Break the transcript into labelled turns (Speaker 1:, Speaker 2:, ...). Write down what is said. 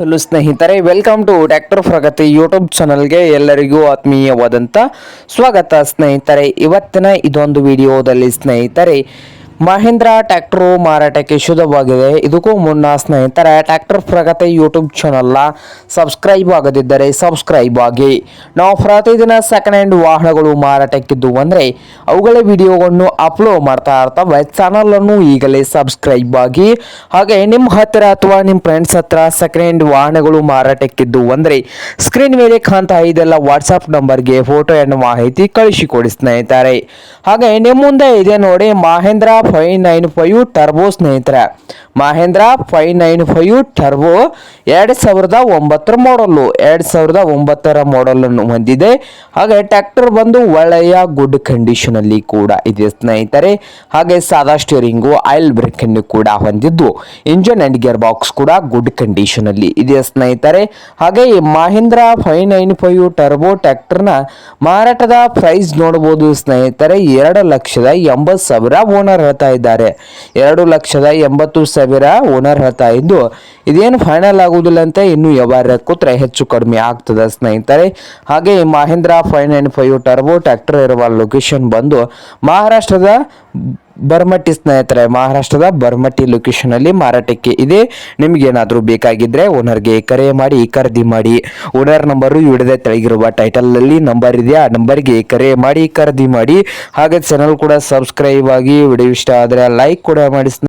Speaker 1: Hello ಸ್ನೇಹಿತರೆ welcome to doctor Pragati YouTube ಚಾನಲ್ಗೆ ಎಲ್ಲರಿಗೂ ಆತ್ಮೀಯವಾದಂಥ ಸ್ವಾಗತ ಸ್ನೇಹಿತರೆ. ಇವತ್ತಿನ ಇದೊಂದು ವಿಡಿಯೋದಲ್ಲಿ ಸ್ನೇಹಿತರೆ ಮಹೇಂದ್ರ ಟ್ಯಾಕ್ಟ್ರು ಮಾರಾಟಕ್ಕೆ ಶುದ್ಧವಾಗಿದೆ. ಇದಕ್ಕೂ ಮುನ್ನ ಸ್ನೇಹಿತರೆ ಟ್ಯಾಕ್ಟರ್ ಪ್ರಗತಿ ಯೂಟ್ಯೂಬ್ ಚಾನಲ್ನ ಸಬ್ಸ್ಕ್ರೈಬ್ ಆಗದಿದ್ದರೆ ಸಬ್ಸ್ಕ್ರೈಬ್ ಆಗಿ. ನಾವು ಪ್ರತಿದಿನ ಸೆಕೆಂಡ್ ಹ್ಯಾಂಡ್ ವಾಹನಗಳು ಮಾರಾಟಕ್ಕಿದ್ದು ಅಂದರೆ ಅವುಗಳ ವಿಡಿಯೋವನ್ನು ಅಪ್ಲೋಡ್ ಮಾಡ್ತಾ ಇರ್ತವೆ. ಚಾನಲನ್ನು ಈಗಲೇ ಸಬ್ಸ್ಕ್ರೈಬ್ ಆಗಿ. ಹಾಗೆ ನಿಮ್ಮ ಹತ್ತಿರ ಅಥವಾ ನಿಮ್ಮ ಫ್ರೆಂಡ್ಸ್ ಹತ್ರ ಸೆಕೆಂಡ್ ಹ್ಯಾಂಡ್ ವಾಹನಗಳು ಮಾರಾಟಕ್ಕಿದ್ದು ಅಂದರೆ ಸ್ಕ್ರೀನ್ ಮೇಲೆ ಕಾಣ್ತಾ ಇದೆಲ್ಲ ವಾಟ್ಸಪ್ ನಂಬರ್ಗೆ ಫೋಟೋ ಎನ್ನುವ ಮಾಹಿತಿ ಕಳಿಸಿಕೊಡಿ ಸ್ನೇಹಿತರೆ. ಹಾಗೆ ನಿಮ್ಮ ಮುಂದೆ ಇದೆ ನೋಡಿ, Mahindra five nine five turbo ಸ್ನೇಹಿತರೆ. Mahindra five nine five turbo ಎರಡು ಸಾವಿರದ ಒಂಬತ್ತರ ಮಾಡಲ್ಲು. ಎರಡು ಸಾವಿರದ ಒಂಬತ್ತರ ಮಾಡಲನ್ನು ಹೊಂದಿದೆ. ಹಾಗೆ ಟ್ರ್ಯಾಕ್ಟರ್ ಬಂದು ಒಳ್ಳೆಯ ಗುಡ್ ಕಂಡೀಷನಲ್ಲಿ ಕೂಡ ಇದೆ ಸ್ನೇಹಿತರೆ. ಹಾಗೆ ಸಾದಾ ಸ್ಟೀರಿಂಗು ಆಯಿಲ್ ಬ್ರೇಕ್ ಅನ್ನು ಕೂಡ ಹೊಂದಿದ್ದು. ಇಂಜನ್ ಅಂಡ್ ಗಿಯರ್ ಬಾಕ್ಸ್ ಕೂಡ ಗುಡ್ ಕಂಡೀಷನ್ ಅಲ್ಲಿ ಇದೆ ಸ್ನೇಹಿತರೆ. ಹಾಗೆ ಈ Mahindra five nine five turbo ಟ್ರ್ಯಾಕ್ಟರ್ನ ಮಾರಾಟದ ಪ್ರೈಸ್ ನೋಡಬಹುದು ಸ್ನೇಹಿತರೆ. ಎರಡು ಲಕ್ಷದ ಎಂಬತ್ತು ಸಾವಿರ ಓನರ್ ಹೇಳ್ತಾ ಇದ್ದಾರೆ. ಎರಡು ಲಕ್ಷದ ಎಂಬತ್ತು ಸಾವಿರ ಓನರ್ ಹೇಳ್ತಾ ಇದ್ದು, ಇದೇನು ಫೈನಲ್ ಆಗುವುದಿಲ್ಲ ಅಂತ ಇನ್ನು ವ್ಯವಹಾರ ಕೂತ್ರೆ ಹೆಚ್ಚು ಕಡಿಮೆ ಆಗ್ತದೆ ಸ್ನೇಹಿತರೆ. ಹಾಗೆ Mahindra five nine five turbo tractor ಇರುವ ಲೊಕೇಶನ್ ಬಂದು ಮಹಾರಾಷ್ಟ್ರದ ಬರ್ಮಟ್ಟಿ ಸ್ನೇಹಿತರೆ, ಮಹಾರಾಷ್ಟ್ರದ ಬರ್ಮಟ್ಟಿ ಲೊಕೇಶನ್ ಅಲ್ಲಿ ಮಾರಾಟಕ್ಕೆ ಇದೆ. ನಿಮ್ಗೆ ಏನಾದರೂ ಬೇಕಾಗಿದ್ರೆ ಓನರ್ಗೆ ಕರೆ ಮಾಡಿ, ಖರೀದಿ ಮಾಡಿ. ಓನರ್ ನಂಬರು ಹಿಡಿದ ತೆಳಗಿರುವ ಟೈಟಲ್ ಅಲ್ಲಿ ನಂಬರ್ ಇದೆ. ಆ ನಂಬರ್ಗೆ ಕರೆ ಮಾಡಿ, ಖರೀದಿ ಮಾಡಿ. ಹಾಗೆ ಚಾನಲ್ ಕೂಡ ಸಬ್ಸ್ಕ್ರೈಬ್ ಆಗಿ ವಿಡಿಯೋ ಇಷ್ಟ ಆದರೆ ಲೈಕ್ ಕೂಡ ಮಾಡಿ.